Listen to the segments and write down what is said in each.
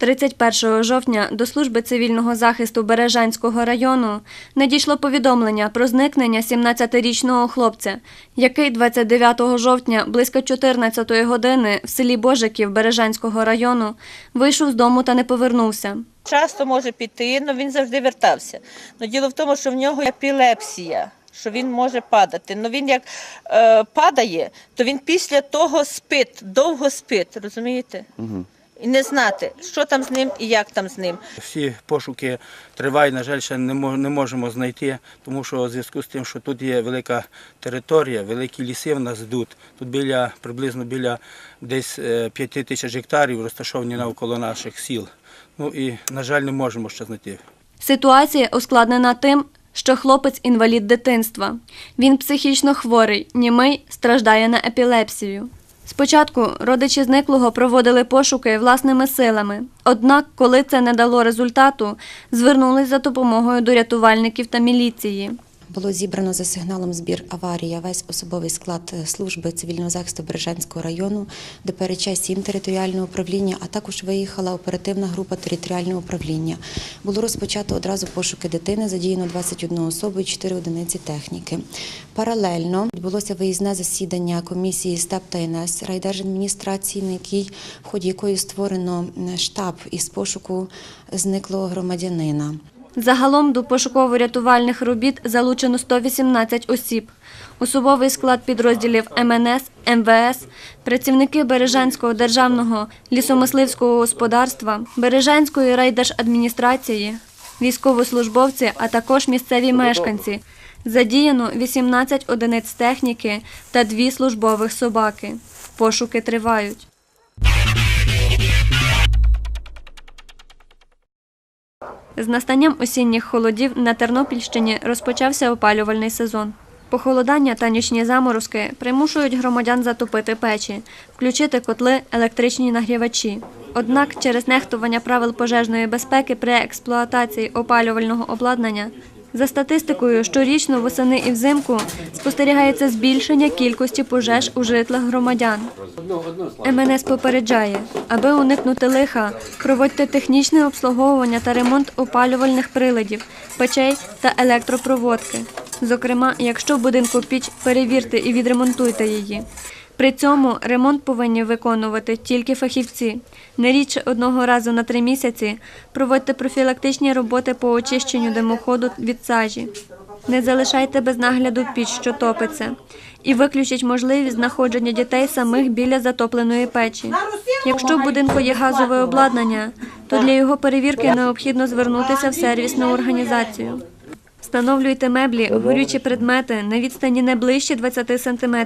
31 жовтня до служби цивільного захисту Бережанського району надійшло повідомлення про зникнення 17-річного хлопця, який 29 жовтня близько 14 години в селі Божиків Бережанського району вийшов з дому та не повернувся. Часто може піти, але він завжди вертався. Но діло в тому, що в нього епілепсія, що він може падати. Ну він як е, падає, то він після того спить, довго спить, розумієте? І не знати, що там з ним і як там з ним. Всі пошуки тривають, на жаль, ще не можемо знайти, тому що у зв'язку з тим, що тут є велика територія, великі ліси в нас йдуть. Тут біля приблизно біля десь 5 тисяч гектарів розташовані навколо наших сіл. Ну і, на жаль, не можемо ще знайти. Ситуація ускладнена тим, що хлопець інвалід дитинства. Він психічно хворий, німий, страждає на епілепсію. Спочатку родичі зниклого проводили пошуки власними силами. Однак, коли це не дало результату, звернулись за допомогою до рятувальників та міліції. Було зібрано за сигналом збір аварія весь особовий склад е, служби цивільного захисту Бережанського району, ДПРЧ 7 територіального управління, а також виїхала оперативна група територіального управління. Було розпочато одразу пошуки дитини, задіяно 21 особу і 4 одиниці техніки. Паралельно відбулося виїзне засідання комісії СТЕП та НС райдержадміністрації, на якій в ході якої створено штаб із пошуку зниклого громадянина. Загалом до пошуково-рятувальних робіт залучено 118 осіб. Особовий склад підрозділів МНС, МВС, працівники Бережанського державного лісомисливського господарства, Бережанської райдержадміністрації, військовослужбовці, а також місцеві мешканці. Задіяно 18 одиниць техніки та дві службових собаки. Пошуки тривають. З настанням осінніх холодів на Тернопільщині розпочався опалювальний сезон. Похолодання та нічні заморозки примушують громадян затопити печі, включити котли, електричні нагрівачі. Однак через нехтування правил пожежної безпеки при експлуатації опалювального обладнання за статистикою, щорічно восени і взимку спостерігається збільшення кількості пожеж у житлах громадян. МНС попереджає, аби уникнути лиха, проводьте технічне обслуговування та ремонт опалювальних приладів, печей та електропроводки. Зокрема, якщо будинку піч, перевірте і відремонтуйте її. При цьому ремонт повинні виконувати тільки фахівці. Не рідше одного разу на три місяці проводьте профілактичні роботи по очищенню димоходу від сажі. Не залишайте без нагляду піч, що топиться, і виключіть можливість знаходження дітей самих біля затопленої печі. Якщо в будинку є газове обладнання, то для його перевірки необхідно звернутися в сервісну організацію. Встановлюйте меблі, горючі предмети на відстані не ближче 20 см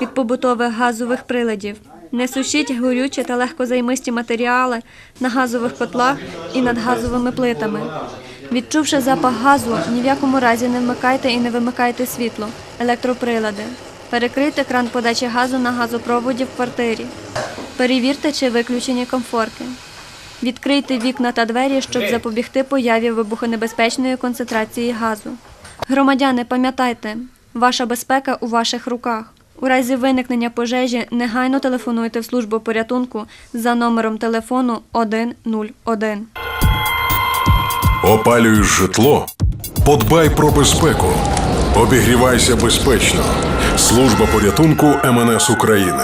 від побутових газових приладів. Не сушіть горючі та легкозаймисті матеріали на газових котлах і над газовими плитами. Відчувши запах газу, ні в якому разі не вмикайте і не вимикайте світло, електроприлади. Перекрийте кран подачі газу на газопроводі в квартирі. Перевірте, чи виключені комфорки. Відкрийте вікна та двері, щоб запобігти появі вибухонебезпечної концентрації газу. Громадяни, пам'ятайте, ваша безпека у ваших руках. У разі виникнення пожежі негайно телефонуйте в службу порятунку за номером телефону 101. Опалюєш житло? Подбай про безпеку. Обігрівайся безпечно. Служба порятунку МНС України.